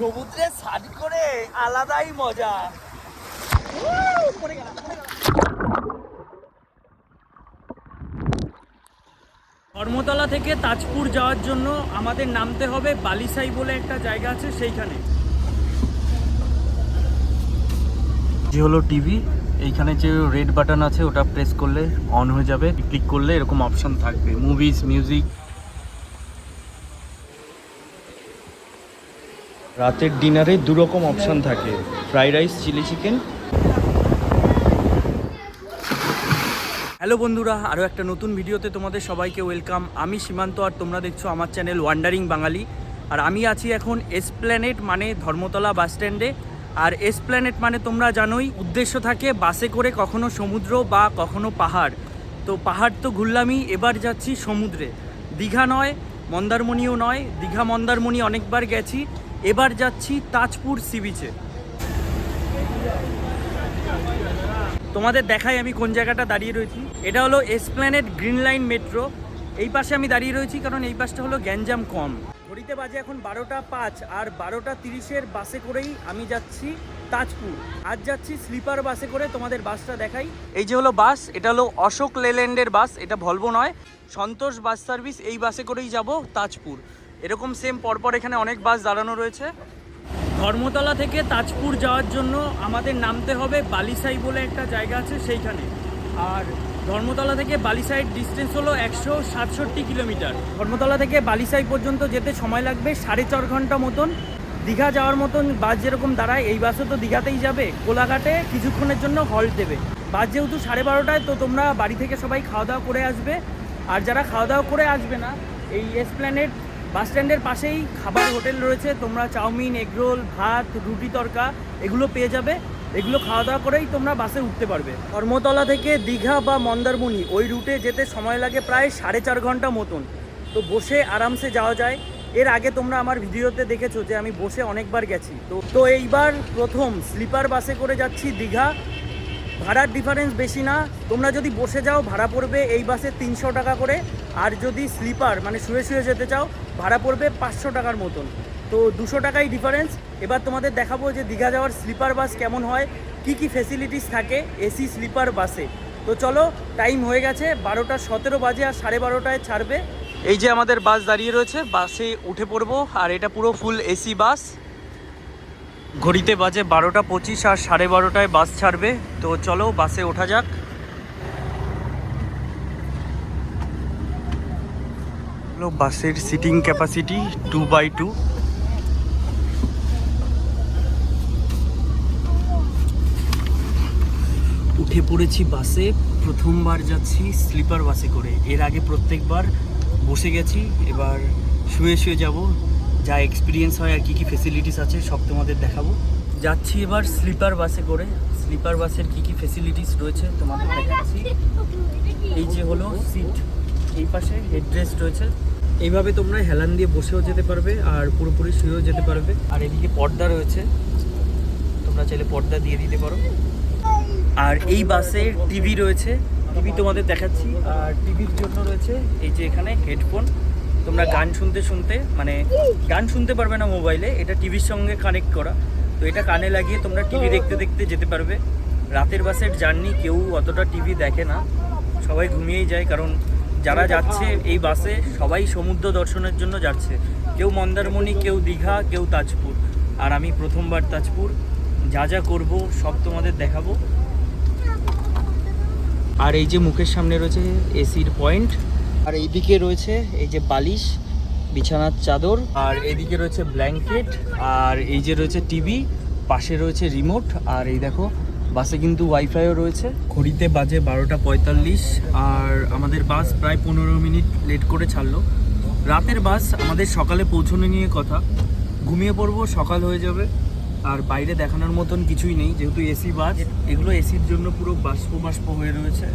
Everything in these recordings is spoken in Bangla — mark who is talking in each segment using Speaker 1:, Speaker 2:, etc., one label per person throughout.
Speaker 1: সমুদ্রে স্নান করে আলাদাই মজা। ধর্মতলা থেকে তাজপুর যাওয়ার জন্য আমাদের নামতে হবে বালিসাই বলে একটা জায়গা আছে সেইখানে। যে হলো টিভি এইখানে যে রেড বাটন আছে ওটা প্রেস করলে অন হয়ে যাবে। ক্লিক করলে এরকম অপশন থাকবে। মুভিজ মিউজিক রাতের ডিনারে দু রকম অপশন থাকে। Fried rice, chilli chicken. Hello বন্ধুরা আরও একটা নতুন ভিডিওতে তোমাদের সবাইকে ওয়েলকাম। আমি সীমান্ত আর তোমরা দেখছ আমার চ্যানেল ওয়ান্ডারিং বাঙালি। আর আমি আছি এখন এসপ্ল্যানেট মানে ধর্মতলা বাস স্ট্যান্ডে। আর এসপ্ল্যানেট মানে তোমরা জানোই, উদ্দেশ্য থাকে বাসে করে কখনো সমুদ্র বা কখনো পাহাড়। তো পাহাড় তো ঘুরলামই, এবার যাচ্ছি সমুদ্রে। দীঘা নয়, মন্দারমণিও নয়, দীঘা মন্দারমণি অনেকবার গেছি। এবার যাচ্ছি তাজপুর সি বিচে। তোমাদের দেখাই আমি কোন জায়গাটা দাঁড়িয়ে রয়েছি। এটা হলো এসপ্ল্যানেড গ্রিন লাইন মেট্রো এই পাশে আমি দাঁড়িয়ে রয়েছি কারণ এই পাশটা হলো গ্যাঞ্জাম কম। ঘড়িতে বাজে এখন বারোটা পাঁচ আর বারোটা তিরিশের বাসে করেই আমি যাচ্ছি তাজপুর। আজ যাচ্ছি স্লিপার বাসে করে তোমাদের বাসটা দেখাই। এই যে হলো বাস, এটা হলো অশোক লেল্যান্ডের বাস, এটা ভলভো নয়। সন্তোষ বাস সার্ভিস, এই বাসে করেই যাব তাজপুর। এরকম সেম পরপর এখানে অনেক বাস দাঁড়ানো রয়েছে। ধর্মতলা থেকে তাজপুর যাওয়ার জন্য আমাদের নামতে হবে বালিসাই বলে একটা জায়গা আছে সেইখানে। আর ধর্মতলা থেকে বালিসাইড ডিস্টেন্স হলো একশো সাতষট্টি কিলোমিটার। ধর্মতলা থেকে বালিসাই পর্যন্ত যেতে সময় লাগবে সাড়ে চার ঘণ্টা মতন। দীঘা যাওয়ার মতন বাস যেরকম দাঁড়ায়, এই বাসও তো দীঘাতেই যাবে। কোলাঘাটে কিছুক্ষণের জন্য হল্ট দেবে। বাস যেহেতু সাড়ে বারোটায়, তো তোমরা বাড়ি থেকে সবাই খাওয়া দাওয়া করে আসবে। আর যারা খাওয়া দাওয়া করে আসবে না, এই এসপ্ল্যানেড বাস স্ট্যান্ডের পাশেই খাবার হোটেল রয়েছে। তোমরা চাউমিন এগরোল ভাত, রুটি তরকা এগুলো পেয়ে যাবে। এগুলো খাওয়া দাওয়া করেই তোমরা বাসে উঠতে পারবে। ধর্মতলা থেকে দীঘা বা মন্দারমণি ওই রুটে যেতে সময় লাগে প্রায় সাড়ে চার ঘণ্টা মতন। তো বসে আরামসে যাওয়া যায়। এর আগে তোমরা আমার ভিডিওতে দেখেছ যে আমি বসে অনেকবার গেছি। তো তো এইবার প্রথম স্লিপার বাসে করে যাচ্ছি দীঘা। ভাড়ার ডিফারেন্স বেশি না। তোমরা যদি বসে যাও, ভাড়া পড়বে এই বাসে তিনশো টাকা করে। আর যদি স্লিপার মানে শুয়ে শুয়ে যেতে চাও ভাড়া পড়বে পাঁচশো টাকার মতন। তো দুশো টাকাই ডিফারেন্স এবার তোমাদের দেখাবো যে দীঘা যাওয়ার স্লিপার বাস কেমন হয়, কি কি ফেসিলিটিস থাকে এসি স্লিপার বাসে তো চলো টাইম হয়ে গেছে, বারোটা সতেরো বাজে আর সাড়ে বারোটায় ছাড়বে। এই যে আমাদের বাস দাঁড়িয়ে রয়েছে বাসে উঠে পড়ব, আর এটা পুরো ফুল এসি বাস ঘড়িতে বাজে বারোটা পঁচিশ আর সাড়ে বারোটায় বাস ছাড়বে। তো চলো বাসে ওঠা যাক। হলো বাসের seating capacity two by two উঠে পড়েছি বাসে, প্রথমবার যাচ্ছি স্লিপার বাসে করে। এর আগে প্রত্যেকবার বসে গেছি, এবার শুয়ে শুয়ে যাব। যা এক্সপিরিয়েন্স হয় আর কী কী ফেসিলিটিস আছে, সব তোমাদের দেখাবো। যাচ্ছি এবার স্লিপার বাসে করে। স্লিপার বাসের কী কী ফেসিলিটিস রয়েছে তোমাদের দেখাচ্ছি। এই যে হলো সিট এই পাশে হেডরেস্ট রয়েছে। এইভাবে তোমরা হেলান দিয়ে বসেও যেতে পারবে আর পুরোপুরি শুয়েও যেতে পারবে। আর এদিকে পর্দা রয়েছে। তোমরা চাইলে পর্দা দিয়ে দিতে পারো। আর এই বাসে টিভি রয়েছে। টিভি তোমাদের দেখাচ্ছি। আর টিভির জন্য রয়েছে এই যে এখানে হেডফোন। তোমরা গান শুনতে শুনতে মানে গান শুনতে পারবে না মোবাইলে, এটা টিভির সঙ্গে কানেক্ট করা। তো এটা কানে লাগিয়ে তোমরা টিভি দেখতে দেখতে যেতে পারবে। রাতের বাসের জার্নি, কেউ অতটা টিভি দেখে না। সবাই ঘুমিয়েই যায়, কারণ যারা যাচ্ছে এই বাসে সবাই সমুদ্র দর্শনের জন্য যাচ্ছে। কেউ মন্দারমণি, কেউ দীঘা, কেউ তাজপুর। আর আমি প্রথমবার তাজপুর। যা যা করব, সব তোমাদের দেখাবো। আর এই যে মুখের সামনে রয়েছে এসির পয়েন্ট। আর এইদিকে রয়েছে এই যে বালিশ, বিছানার চাদর। আর এদিকে রয়েছে ব্ল্যাঙ্কেট। আর এই যে রয়েছে টিভি, পাশে রয়েছে রিমোট। আর এই দেখো বাসে কিন্তু ওয়াইফাইও রয়েছে। ঘড়িতে বাজে বারোটা পঁয়তাল্লিশ আর আমাদের বাস প্রায় পনেরো মিনিট লেট করে ছাড়লো। রাতের বাস আমাদের সকালে পৌঁছানো নিয়ে কথা। ঘুমিয়ে পড়ব সকাল হয়ে যাবে। আর বাইরে দেখানোর মতন কিছুই নেই যেহেতু এসি বাস। এগুলো এসির জন্য পুরো বাষ্প বাষ্প হয়ে রয়েছে।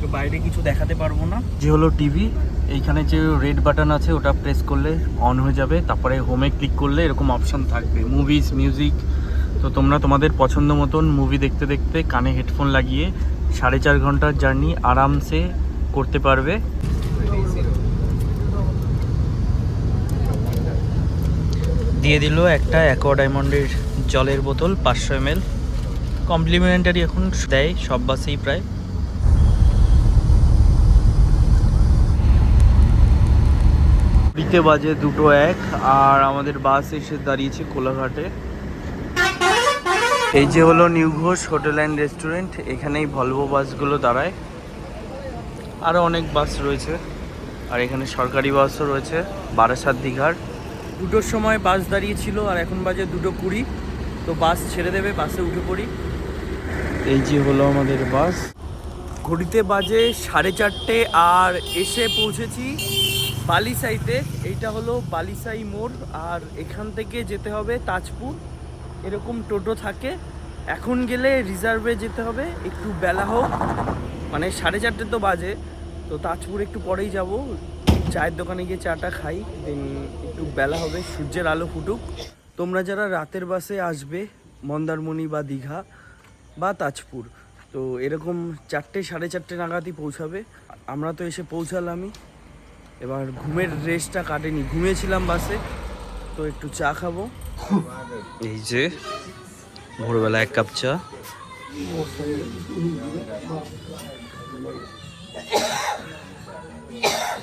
Speaker 1: তো বাইরে কিছু দেখাতে পারব না। যে হলো টিভি এইখানে যে রেড বাটন আছে ওটা প্রেস করলে অন হয়ে যাবে। তারপরে হোমে ক্লিক করলে এরকম অপশন থাকবে। মুভিজ মিউজিক তো তোমরা তোমাদের পছন্দ মতন মুভি দেখতে দেখতে কানে হেডফোন লাগিয়ে সাড়ে চার ঘণ্টার জার্নি আরামসে করতে পারবে। দিয়ে দিল একটা অ্যাকোয়া ডায়মন্ডের জলের বোতল পাঁচশো এম এল কমপ্লিমেন্টারি এখন দেয়, সব বাসেই প্রায়। দিতে বাজে, দুটো এক, আর আমাদের বাস এসে দাঁড়িয়েছে কোলাঘাটে। এই যে হলো new Ghosh hotel and restaurant এখানেই ভলভো বাসগুলো দাঁড়ায়। আরও অনেক বাস রয়েছে আর এখানে সরকারি বাসও রয়েছে বারাসাত দীঘার। দুটোর সময় বাস দাঁড়িয়েছিল আর এখন বাজে দুটো কুড়ি। তো বাস ছেড়ে দেবে বাসে উঠে পড়ি। এই যে হলো আমাদের বাস। ঘড়িতে বাজে সাড়ে চারটে আর এসে পৌঁছেছি বালিসাইতে। এইটা হলো বালিসাই মোড় আর এখান থেকে যেতে হবে তাজপুর। এরকম টোটো থাকে। এখন গেলে রিজার্ভে যেতে হবে, একটু বেলা হোক। মানে সাড়ে চারটে তো বাজে। তো তাজপুর একটু পরেই যাব। চায়ের দোকানে গিয়ে চাটা খাই দেন একটু বেলা হবে, সূর্যের আলো ফুটুক। তোমরা যারা রাতের বাসে আসবে, মন্দারমণি বা দীঘা বা তাজপুর, তো এরকম চারটে, সাড়ে চারটে নাগাদই পৌঁছাবে। আমরা তো এসে পৌঁছালামই। এবার ঘুমের রেস্টটা কাটেনি। ঘুমিয়েছিলাম বাসে, তো একটু চা খাব। এই যে, ভোরবেলা এক কাপ চা।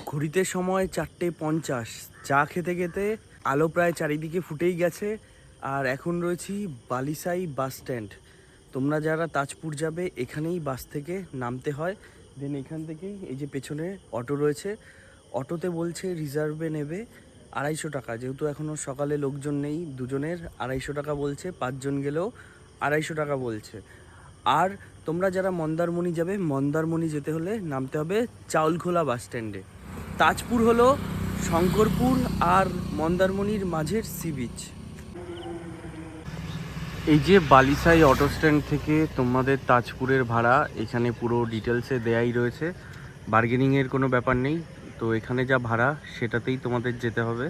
Speaker 1: ঘড়িতে সময় চারটে পঞ্চাশ। চা খেতে খেতে আলো প্রায় চারিদিকে ফুটেই গেছে। আর এখন রয়েছি বালিসাই বাস স্ট্যান্ড। তোমরা যারা তাজপুর যাবে, এখানেই বাস থেকে নামতে হয়। দেন এখান থেকেই এই যে পেছনে অটো রয়েছে। অটোতে বলছে রিজার্ভে নেবে। আড়াইশো টাকা। যেহেতু এখনও সকালে লোকজন নেই, দুজনের আড়াইশো টাকা বলছে, পাঁচজন গেলেও আড়াইশো টাকা বলছে। আর তোমরা যারা মন্দারমণি যাবে, মন্দারমণি যেতে হলে নামতে হবে চাউলখোলা বাস স্ট্যান্ডে। তাজপুর হলো শঙ্করপুর আর মন্দারমণির মাঝের সি বিচ। এই যে বালিসাই অটো স্ট্যান্ড থেকে তোমাদের তাজপুরের ভাড়া, এখানে পুরো ডিটেলসে দেয়াই রয়েছে। বার্গেনিংয়ের কোনো ব্যাপার নেই। তো এখানে যা ভাড়া, সেটাতেই তোমাদের যেতে হবে।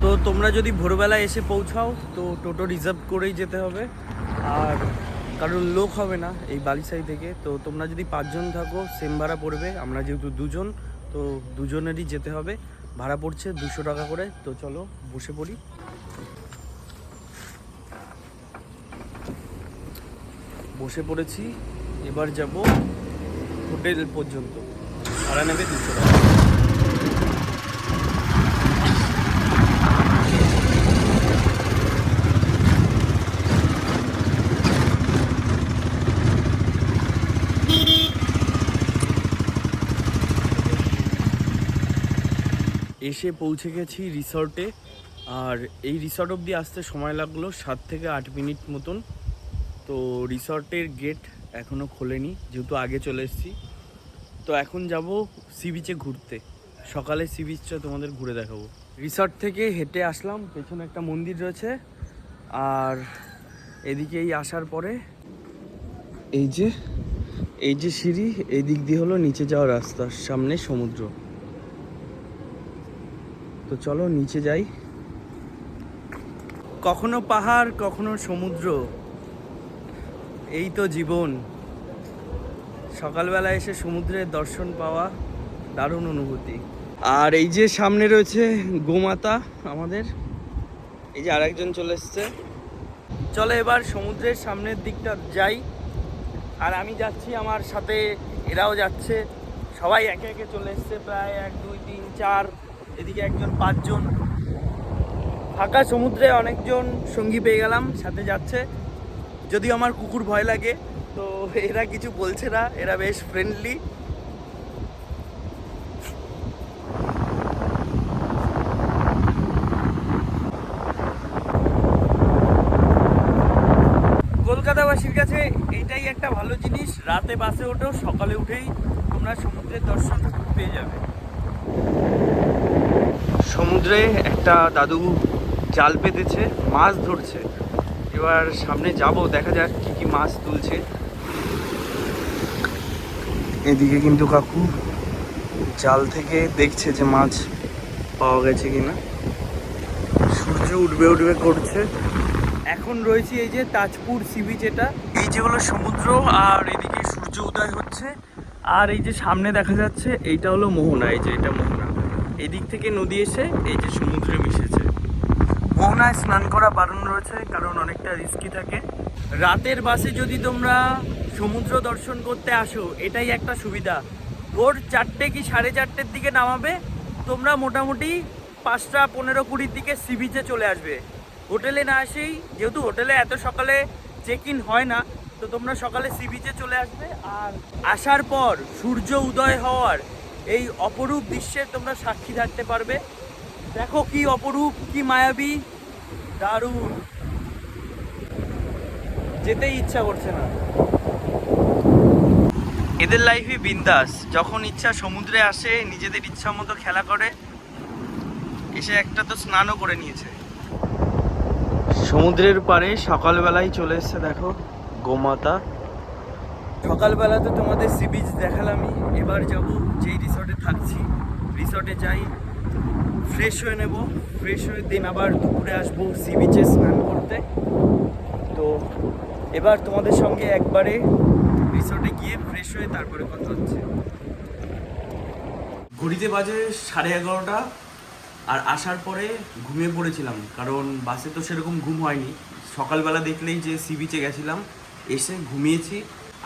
Speaker 1: তো তোমরা যদি ভোরবেলা এসে পৌঁছাও, তো টোটো রিজার্ভ করেই যেতে হবে। আর কারণ লোক হবে না এই বালিসাই থেকে। তো তোমরা যদি পাঁচজন থাকো, সেম ভাড়া পড়বে। আমরা যেহেতু দুজন, তো দুজনেরই যেতে হবে। ভাড়া পড়ছে দুশো টাকা করে। তো চলো, বসে পড়ি। বসে পড়েছি। এবার যাব হোটেল পর্যন্ত। ভাড়া নেবে দুশো টাকা। এসে পৌঁছে গেছি রিসর্টে আর এই রিসর্ট অবধি আসতে সময় লাগল সাত থেকে আট মিনিট মতন। তো রিসর্টের গেট এখনও খোলেনি, যেহেতু আগে চলে এসেছি। তো এখন যাব সি বিচে ঘুরতে। সকালে সি বিচটা তোমাদের ঘুরে দেখাবো। রিসর্ট থেকে হেঁটে আসলাম, পেছনে একটা মন্দির রয়েছে। আর এদিকে এই আসার পরে এই যে এই যে সিঁড়ি, এই দিক দিয়ে হলো নিচে যাওয়ার রাস্তা, সামনে সমুদ্র। তো চলো নিচে যাই। কখনো পাহাড়, কখনো সমুদ্র। এই তো জীবন। সকালবেলা এসে সমুদ্রের দর্শন পাওয়া দারুণ অনুভূতি। আর এই যে সামনে রয়েছে গোমাতা আমাদের। এই যে আরেকজন চলে এসছে। চলো এবার সমুদ্রের সামনের দিকটা যাই। আর আমি যাচ্ছি আমার সাথে, এরাও যাচ্ছে। সবাই একে একে চলে এসছে প্রায় এক, দুই, তিন, চার, এদিকে একজন, পাঁচজন। ফাঁকা সমুদ্রে অনেকজন সঙ্গী পেয়ে গেলাম, সাথে যাচ্ছে। যদিও আমার কুকুর ভয় লাগে, তো এরা কিছু বলছে না, এরা বেশ ফ্রেন্ডলি কলকাতাবাসীর কাছে এইটাই একটা ভালো জিনিস, রাতে বাসে ওঠো, সকালে উঠেই তোমরা সমুদ্রের দর্শন পেয়ে যাবে। সমুদ্রে একটা দাদু জাল পেতেছে মাছ ধরছে। এবার সামনে যাব, দেখা যাক কি কি মাছ তুলছে। এদিকে কিন্তু কাকু জাল থেকে দেখছে যে মাছ পাওয়া গেছে কিনা। সূর্য উঠবে উঠবে করছে। এখন রয়েছে এই যে তাজপুর সি বিচ এটা এই যে হলো সমুদ্র আর এদিকে সূর্য উদয় হচ্ছে। আর এই যে সামনে দেখা যাচ্ছে, এইটা হলো মোহনা, এই যে এটা মোহনা। এদিক থেকে নদী এসে এই যে সমুদ্রে মোহনায় স্নান করা বারণ রয়েছে, কারণ অনেকটা রিস্কি থাকে। রাতের বাসে যদি তোমরা সমুদ্র দর্শন করতে আসো, এটাই একটা সুবিধা। ভোর চারটে কি সাড়ে চারটের দিকে নামাবে? তোমরা মোটামুটি পাঁচটা পনেরো কুড়ির দিকে সি বিচে চলে আসবে। হোটেলে না আসেই যেহেতু হোটেলে এত সকালে চেক ইন হয় না, তো তোমরা সকালে সি বিচে চলে আসবে। আর আসার পর সূর্য উদয় হওয়ার এই অপরূপ দৃশ্যের তোমরা সাক্ষী থাকতে পারবে। দেখো কি অপরূপ, কি মায়াবী। দারুণ। যেতেই ইচ্ছা করছে না। এদের লাইফই বিন্দাস। যখন ইচ্ছা সমুদ্রে আসে নিজেদের ইচ্ছা মতো খেলা করে এসে একটা তো স্নানও করে নিয়েছে। সমুদ্রের পাড়ে সকালবেলায় চলে এসছে দেখো গোমাতা। সকালবেলা তো তোমাদের সি বিচ দেখালামই এবার যাব যেই রিসর্টে থাকছি। রিসর্টে যাই ফ্রেশ হয়ে নেব। ফ্রেশ হয়ে দিন আবার দুপুরে আসব সি বিচে স্নান করতে। তো এবার তোমাদের সঙ্গে একবারে রিসোর্টে গিয়ে ফ্রেশ হয়ে তারপরে কথা হচ্ছে। ঘড়িতে বাজে সাড়ে এগারোটা আর আসার পরে ঘুমিয়ে পড়েছিলাম, কারণ বাসে তো সেরকম ঘুম হয়নি। সকালবেলা দেখলেই যে সি বিচে গেছিলাম, এসে ঘুমিয়েছি।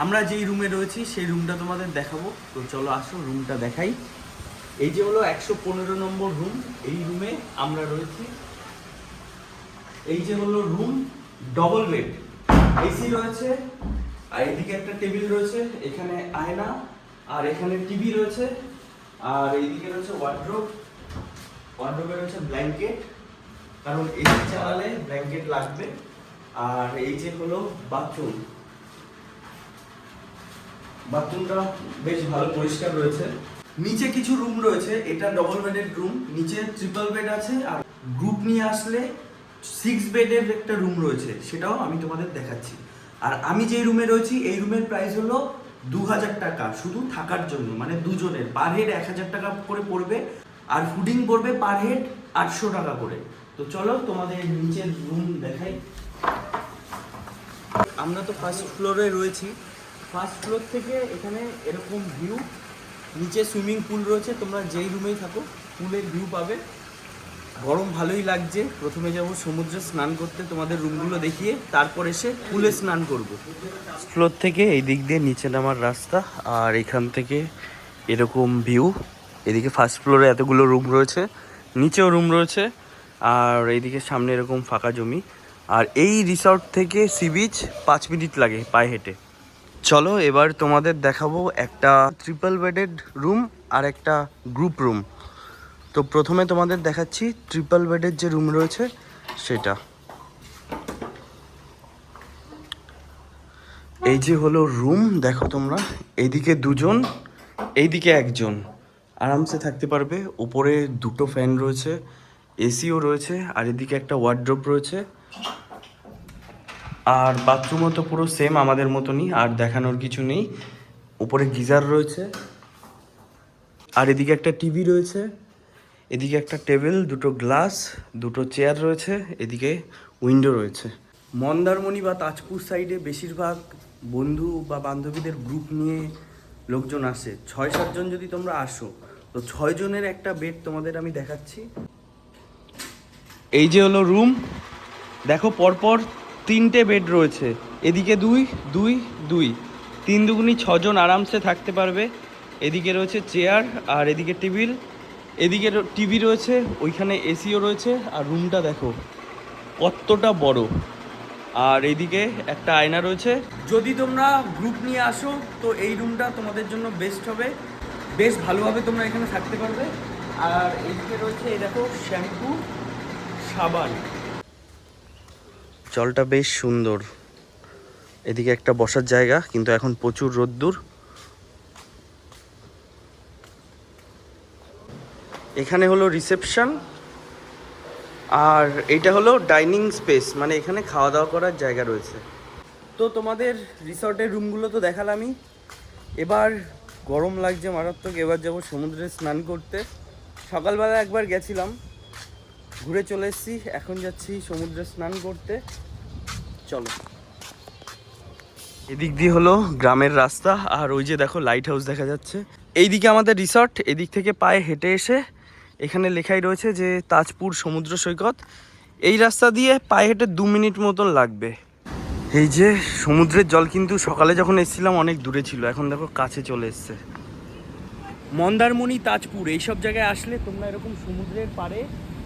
Speaker 1: আমরা যেই রুমে রয়েছি, সেই রুমটা তোমাদের দেখাবো। তো চলো আসো রুমটা দেখাই। এই যে হলো একশো পনেরো নম্বর রুম এই রুমে আমরা রয়েছি। এই যে হলো রুম ডবল বেড এসি রয়েছে, আর এদিকে একটা টেবিল রয়েছে, এখানে আয়না, আর এখানে টিভি রয়েছে, আর এইদিকে রয়েছে ওয়ার্ড্রোব ওয়ার্ড্রোবে রয়েছে ব্ল্যাঙ্কেট কারণ এসি চালালে ব্ল্যাঙ্কেট লাগবে। আর এই যে হলো বাথরুম বাথরুমটা বেশ ভালো পরিষ্কার রয়েছে। নিচে কিছু রুম রয়েছে, এটা ডবল বেডের রুম নিচে ট্রিপল বেড আছে, আর গ্রুপ নিয়ে আসলে সিক্স বেডের একটা রুম রয়েছে, সেটাও আমি তোমাদের দেখাচ্ছি। আর আমি যেই রুমে রয়েছি, এই রুমের প্রাইস হলো দু হাজার টাকা, শুধু থাকার জন্য মানে দুজনের পার হেড এক হাজার টাকা করে পড়বে, আর ফুডিং পড়বে পার হেড আটশো টাকা করে। তো চলো তোমাদের নিচের রুম দেখাই। আমরা তো ফার্স্ট ফ্লোরে রয়েছি। ফার্স্ট ফ্লোর থেকে এখানে এরকম ভিউ নিচে সুইমিং পুল রয়েছে, তোমরা যেই রুমেই থাকো, পুলের ভিউ পাবে। গরম ভালোই লাগছে, প্রথমে যাব সমুদ্রে স্নান করতে, তোমাদের রুমগুলো দেখিয়ে তারপর এসে পুলে স্নান করব। ফ্লোর থেকে এই দিক দিয়ে নিচে নামার রাস্তা, আর এখান থেকে এরকম ভিউ এদিকে ফার্স্ট ফ্লোরে এতগুলো রুম রয়েছে, নিচেও রুম রয়েছে, আর এইদিকে সামনে এরকম ফাঁকা জমি। আর এই রিসর্ট থেকে সি বিচ পাঁচ মিনিট লাগে পায়ে হেঁটে। চলো, এবার তোমাদের দেখাবো একটা ট্রিপল বেডেড রুম আর একটা গ্রুপ রুম তো প্রথমে তোমাদের দেখাচ্ছি ট্রিপল বেডের যে রুম রয়েছে, সেটা। এই যে হলো রুম দেখো তোমরা, এইদিকে দুজন, এইদিকে একজন। আরামসে থাকতে পারবে, উপরে দুটো ফ্যান রয়েছে এসিও রয়েছে, আর এদিকে একটা ওয়ার্ড্রোপ রয়েছে। আর বাথরুমও তো পুরো সেম আমাদের মতনই, আর দেখানোর কিছু নেই। উপরে গিজার রয়েছে। আর এদিকে একটা টিভি রয়েছে। এদিকে একটা টেবিল দুটো গ্লাস দুটো চেয়ার রয়েছে। এদিকে উইন্ডো রয়েছে। মন্দারমণি বা তাজপুর সাইডে বেশিরভাগ বন্ধু বা বান্ধবীদের গ্রুপ নিয়ে লোকজন আসে। ছয় সাতজন যদি তোমরা আসো, তো ছয় জনের একটা বেড তোমাদের আমি দেখাচ্ছি। এই যে হলো রুম দেখো পরপর তিনটে বেড রয়েছে। এদিকে দুই দুই দুই। তিন দুগুনি ছজন আরামসে থাকতে পারবে। এদিকে রয়েছে চেয়ার আর এদিকে টেবিল। এদিকে টিভি রয়েছে, ওইখানে এসিও রয়েছে আর রুমটা দেখো, কতটা বড়। আর এদিকে একটা আয়না রয়েছে। যদি তোমরা গ্রুপ নিয়ে আসো, তো এই রুমটা তোমাদের জন্য বেস্ট হবে। বেশ ভালোভাবে তোমরা এখানে থাকতে পারবে। আর এদিকে রয়েছে, এই দেখো, শ্যাম্পু, সাবান। জলটা বেশ সুন্দর। এদিকে একটা বসার জায়গা, কিন্তু এখন প্রচুর রোদ্দুর। এখানে হলো রিসেপশন, আর এইটা হলো ডাইনিং স্পেস মানে এখানে খাওয়া দাওয়া করার জায়গা রয়েছে। তো তোমাদের রিসর্টের রুমগুলো তো দেখালামই। এবার গরম লাগছে মারাত্মক, এবার যাব সমুদ্রে স্নান করতে। সকালবেলা একবার গেছিলাম ঘুরে চলে এসেছি। এখন যাচ্ছি সমুদ্রে স্নান করতে। চলো। এদিক দিয়ে হলো গ্রামের রাস্তা, আর ওই যে দেখো লাইট হাউস দেখা যাচ্ছে। এইদিকে আমাদের রিসর্ট এদিক থেকে পায়ে হেঁটে এসে এখানে লেখাই রয়েছে যে, তাজপুর সমুদ্র সৈকত। এই রাস্তা দিয়ে পায়ে হেঁটে দু মিনিট মতন লাগবে। এই যে সমুদ্রের জল কিন্তু সকালে যখন এসেছিলাম, অনেক দূরে ছিল। এখন দেখো কাছে চলে এসছে। মন্দারমণি, তাজপুর, এইসব জায়গায় আসলে তোমরা এরকম সমুদ্রের পাড়ে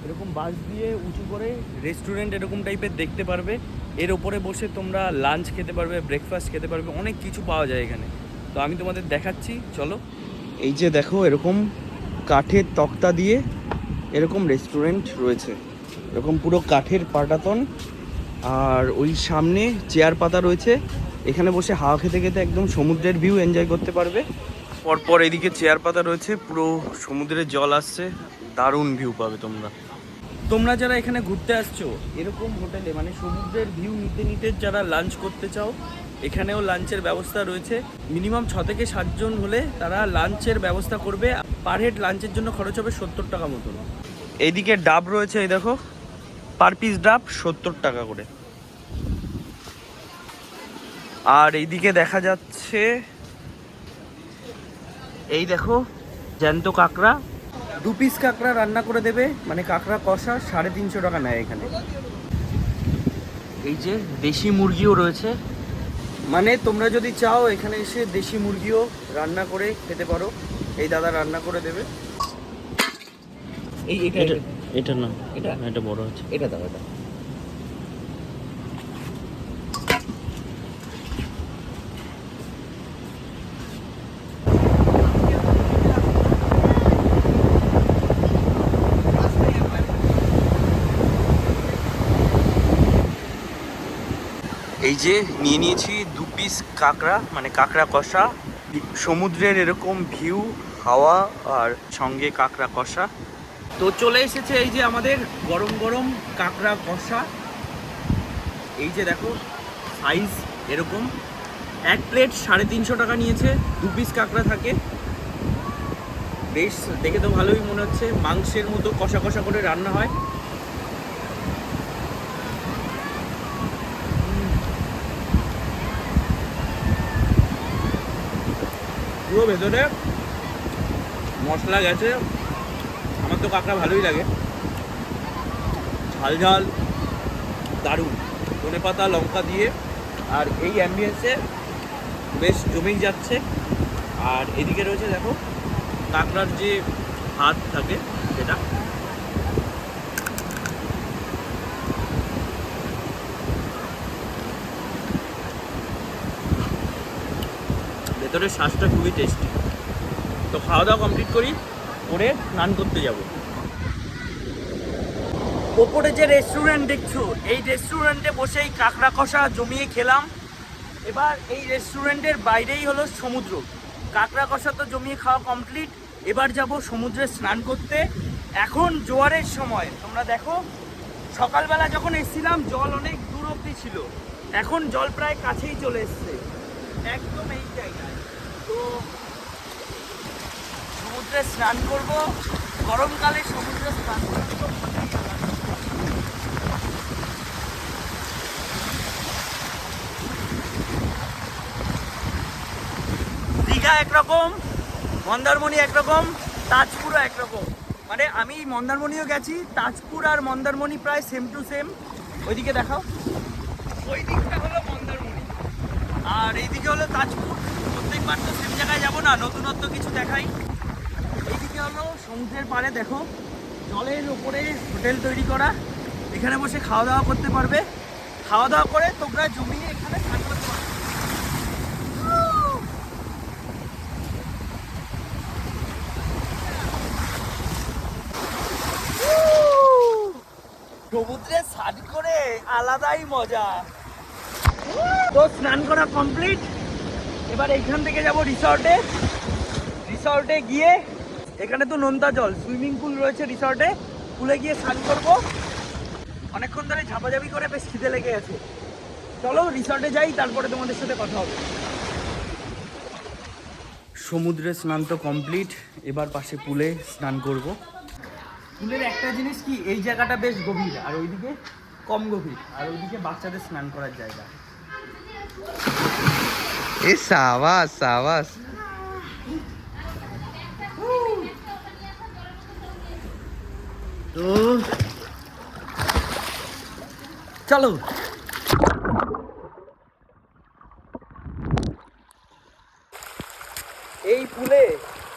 Speaker 1: এরকম বাস দিয়ে উঁচু করে রেস্টুরেন্ট এরকম টাইপের দেখতে পারবে। এর ওপরে বসে তোমরা লাঞ্চ খেতে পারবে ব্রেকফাস্ট খেতে পারবে, অনেক কিছু পাওয়া যায় এখানে। তো আমি তোমাদের দেখাচ্ছি, চলো। এই যে দেখো এরকম কাঠের তক্তা দিয়ে এরকম রেস্টুরেন্ট রয়েছে। এরকম পুরো কাঠের পাটাতন। আর ওই সামনে চেয়ার পাতা রয়েছে। এখানে বসে হাওয়া খেতে খেতে একদম সমুদ্রের ভিউ এনজয় করতে পারবে। পরপর এদিকে চেয়ার পাতা রয়েছে, পুরো সমুদ্রের জল আসছে। দারুণ ভিউ পাবে তোমরা। তোমরা যারা এখানে ঘুরতে আসছো, এরকম হোটেলে মানে সমুদ্রের ভিউ নিতে নিতে যারা লাঞ্চ করতে চাও, এখানেও লাঞ্চের ব্যবস্থা রয়েছে। মিনিমাম ছ থেকে সাতজন হলে তারা লাঞ্চের ব্যবস্থা করবে। পার হেড লাঞ্চের জন্য খরচ হবে সত্তর টাকা মতন। এইদিকে ডাব রয়েছে, এই দেখো। পার পিস ডাব, সত্তর টাকা করে। আর এইদিকে দেখা যাচ্ছে, এই দেখো, জ্যান্ত কাঁকড়া। দু পিস কাঁকড়া রান্না করে দেবে মানে কাঁকড়া কষা সাড়ে তিনশো টাকা নেয় এখানে। এই যে দেশি মুরগিও রয়েছে। মানে তোমরা যদি চাও এখানে এসে দেশি মুরগিও রান্না করে খেতে পারো। এই দাদা রান্না করে দেবে। এই এটা
Speaker 2: এটা না
Speaker 1: এটা?
Speaker 2: এটা বড় আছে।
Speaker 1: এটা দাও এটা। এই যে নিয়ে নিয়েছি দু পিস কাঁকড়া মানে কাঁকড়া কষা। সমুদ্রের এরকম ভিউ হাওয়া আর সঙ্গে কাঁকড়া কষা। তো চলে এসেছে এই যে আমাদের গরম গরম কাঁকড়া কষা। এই যে দেখো সাইজ এরকম। এক প্লেট সাড়ে তিনশো টাকা নিয়েছে, দু পিস কাঁকড়া থাকে। বেশ, দেখে তো ভালোই মনে হচ্ছে। মাংসের মতো কষা কষা করে রান্না হয়। পুরো ভেতরে মশলা গেছে। আমার তো কাঁকড়া ভালোই লাগে। ঝাল ঝাল, দারুণ। ধনে পাতা, লঙ্কা দিয়ে। আর এই অ্যাম্বিয়েন্সে বেশ জমেই যাচ্ছে। আর এদিকে রয়েছে দেখো, কাঁকড়ার যে হাত থাকে সেটা। ভেতরের শ্বাসটা খুবই টেস্টি তো খাওয়া দাওয়া কমপ্লিট করি করে স্নান করতে যাব। ওপরে যে রেস্টুরেন্ট দেখছ, এই রেস্টুরেন্টে বসেই কাঁকড়া কষা জমিয়ে খেলাম। এবার এই রেস্টুরেন্টের বাইরেই হলো সমুদ্র। কাঁকড়া কষা তো জমিয়ে খাওয়া কমপ্লিট এবার যাব সমুদ্রে স্নান করতে। এখন জোয়ারের সময়। তোমরা দেখো, সকালবেলা যখন এসেছিলাম, জল অনেক দূর অব্দি ছিল। এখন জল প্রায় কাছেই চলে এসছে। একদম এই জায়গায়। তো সমুদ্রে স্নান করব, গরমকালে সমুদ্রে স্নান। দীঘা একরকম, মন্দারমণি একরকম, তাজপুরও একরকম। মানে আমি মন্দারমণিও গেছি, তাজপুর আর মন্দারমণি প্রায় সেম টু সেম ওইদিকে দেখাও। ওই দিকটা হলো মন্দারমণি। আর এইদিকে হলো তাজপুর। প্রত্যেকবার তো সেম জায়গায় যাব না, নতুনত্ব কিছু দেখাই। এইদিকে হলো সমুদ্রের পাড়ে, দেখো, জলের উপরে হোটেল তৈরি করা। এখানে বসে খাওয়া দাওয়া করতে পারবে। খাওয়া দাওয়া করে তোমরা জমিয়ে এখানে করতে পারবে। সমুদ্রে স্নান করে আলাদাই মজা। তো স্নান করা কমপ্লিট এবার এইখান থেকে যাব রিসর্টে রিসর্টে গিয়ে এখানে তো নোনতা জল সুইমিং পুল রয়েছে রিসর্টে পুলে গিয়ে স্নান করব। অনেকক্ষণ ধরে ঝাপাঝাপি করে বেশ খিদে লেগে গেছে। চলো রিসর্টে যাই তারপরে তোমাদের সাথে কথা হবে। সমুদ্রে স্নান তো কমপ্লিট এবার পাশে পুলে স্নান করব। পুলের একটা জিনিস কি এই জায়গাটা বেশ গভীর আর ওইদিকে কম গভীর আর ওইদিকে বাচ্চাদের স্নান করার জায়গা।
Speaker 3: এ সাবাস সাবাস।
Speaker 1: চলো। এই পুলে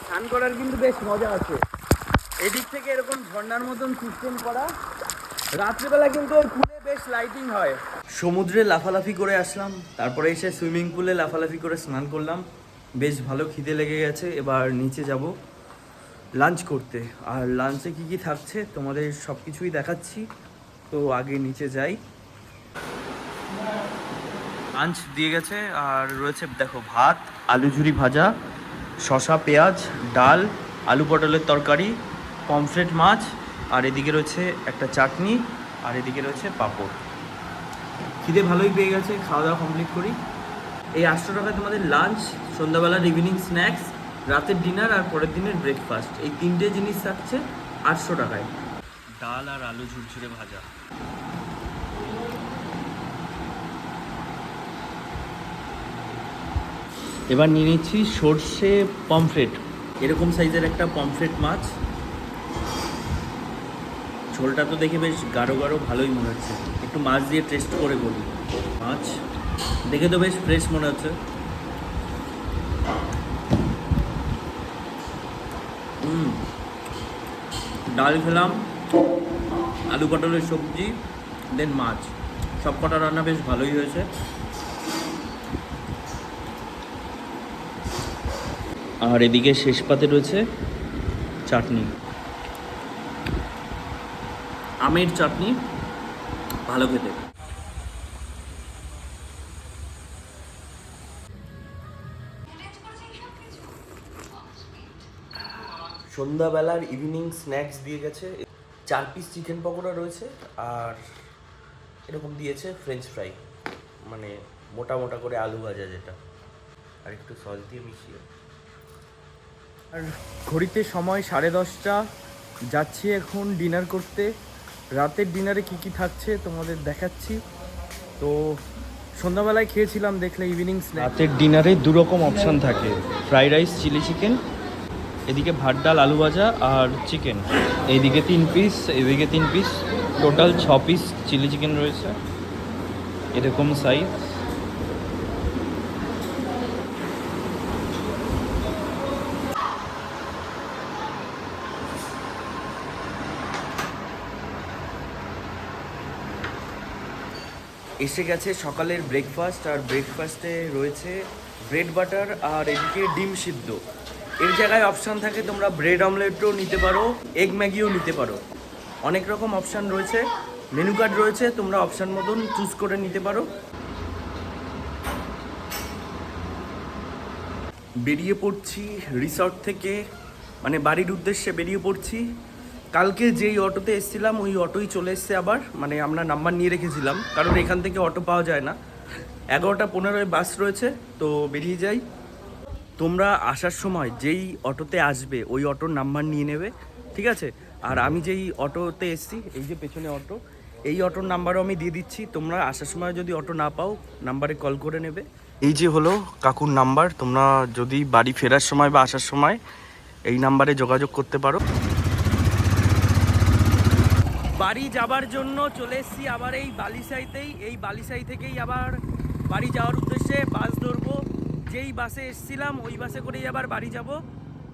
Speaker 1: স্নান করার কিন্তু বেশ মজা আছে। এদিক থেকে এরকম ঝর্ণার মতন সিস্টেম করা। রাত্রিবেলা কিন্তু ওই পুলে বেশ লাইটিং হয়। সমুদ্রে লাফালাফি করে আসলাম, তারপরে এসে সুইমিং পুলে লাফালাফি করে স্নান করলাম। বেশ ভালো খিদে লেগে গেছে, এবার নিচে যাব লাঞ্চ করতে। আর লাঞ্চে কি কি থাকছে তোমাদের সব কিছুই দেখাচ্ছি, তো আগে নিচে যাই। লাঞ্চ দিয়ে গেছে, আর রয়েছে, দেখো, ভাত, আলু ঝুরি ভাজা শশা পেঁয়াজ, ডাল, আলু পটলের তরকারি, পমফ্রেট মাছ, আর এদিকে রয়েছে একটা চাটনি, আর এদিকে রয়েছে পাঁপড়। খিদে ভালোই পেয়ে গেছে, খাওয়া দাওয়া কমপ্লিট করি। এই আটশো টাকায় তোমাদের লাঞ্চ সন্ধ্যাবেলার ইভিনিং স্ন্যাক্স রাতের ডিনার আর পরের দিনের ব্রেকফাস্ট এই তিনটে জিনিস থাকছে আটশো টাকায়। ডাল আর আলু ঝুরঝুরে ভাজা। এবার নিয়ে নিচ্ছি সর্ষে পমফ্রেট এরকম সাইজের একটা পমফ্রেট মাছ। ঝোলটা তো দেখে বেশ গাঢ় গাঢ় ভালোই মনে হচ্ছে। একটু মাছ দিয়ে টেস্ট করে বলি। মাছ দেখে তো বেশ ফ্রেশ মনে হচ্ছে। হুম ডাল খেলাম, আলু পটলের সবজি দেন মাছ। সব কটা রান্না বেশ ভালোই হয়েছে। আর এদিকে শেষ পাতে রয়েছে চাটনি। আমের চাটনি ভালো খেতে। সন্ধ্যাবেলার ইভিনিং স্ন্যাক্স দিয়ে গেছে। চার পিস চিকেন পকোড়া রয়েছে আর এরকম দিয়েছে ফ্রেঞ্চ ফ্রাই মানে মোটা মোটা করে আলু ভাজা যেটা। আর একটু সস দিয়ে মিশিয়ে। আর ঘড়িতে সময় সাড়ে দশটা যাচ্ছি এখন ডিনার করতে। রাতের ডিনারে কি কি থাকছে তোমাদের দেখাচ্ছি। তো সন্ধ্যাবেলায় খেয়েছিলাম দেখলে ইভিনিং রাতের ডিনারে দু রকম অপশান থাকে। ফ্রাইড রাইস চিলি চিকেন এদিকে ভাত, ডাল, আলু ভাজা আর চিকেন এইদিকে তিন পিস এদিকে তিন পিস টোটাল ছ পিস চিলি চিকেন রয়েছে। এরকম সাইজ এসে গেছে সকালের ব্রেকফাস্ট আর ব্রেকফাস্টে রয়েছে ব্রেড বাটার আর এদিকে ডিম সিদ্ধ। এর জায়গায় অপশান থাকে, তোমরা ব্রেড অমলেটও নিতে পারো এগ ম্যাগিও নিতে পারো। অনেক রকম অপশান রয়েছে। মেনু কার্ড রয়েছে, তোমরা অপশান মতন চুজ করে নিতে পারো। বেরিয়ে পড়ছি রিসর্ট থেকে মানে বাড়ির উদ্দেশ্যে বেরিয়ে পড়ছি। কালকে যেই অটোতে এসেছিলাম, ওই অটোই চলে এসছে আবার। মানে আমরা নাম্বার নিয়ে রেখেছিলাম, কারণ এখান থেকে অটো পাওয়া যায় না। এগারোটা পনেরোয় বাস রয়েছে, তো বেরিয়ে যাই। তোমরা আসার সময় যেই অটোতে আসবে, ওই অটোর নাম্বার নিয়ে নেবে, ঠিক আছে? আর আমি যেই অটোতে এসেছি, এই যে পেছনে অটো, এই অটোর নাম্বারও আমি দিয়ে দিচ্ছি। তোমরা আসার সময় যদি অটো না পাও নাম্বারে কল করে নেবে। এই যে হলো কাকুর নাম্বার তোমরা যদি বাড়ি ফেরার সময় বা আসার সময় এই নাম্বারে যোগাযোগ করতে পারো। বাড়ি যাবার জন্য চলে এসেছি আবার এই বালিসাইতেই এই বালিসাই থেকেই আবার বাড়ি যাওয়ার উদ্দেশ্যে বাস ধরবো। যেই বাসে এসছিলাম, ওই বাসে করেই আবার বাড়ি যাব।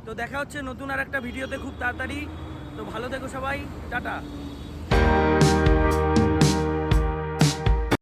Speaker 1: তো দেখা হচ্ছে নতুন আর একটা ভিডিওতে খুব তাড়াতাড়ি। তো ভালো থেকো সবাই। টাটা।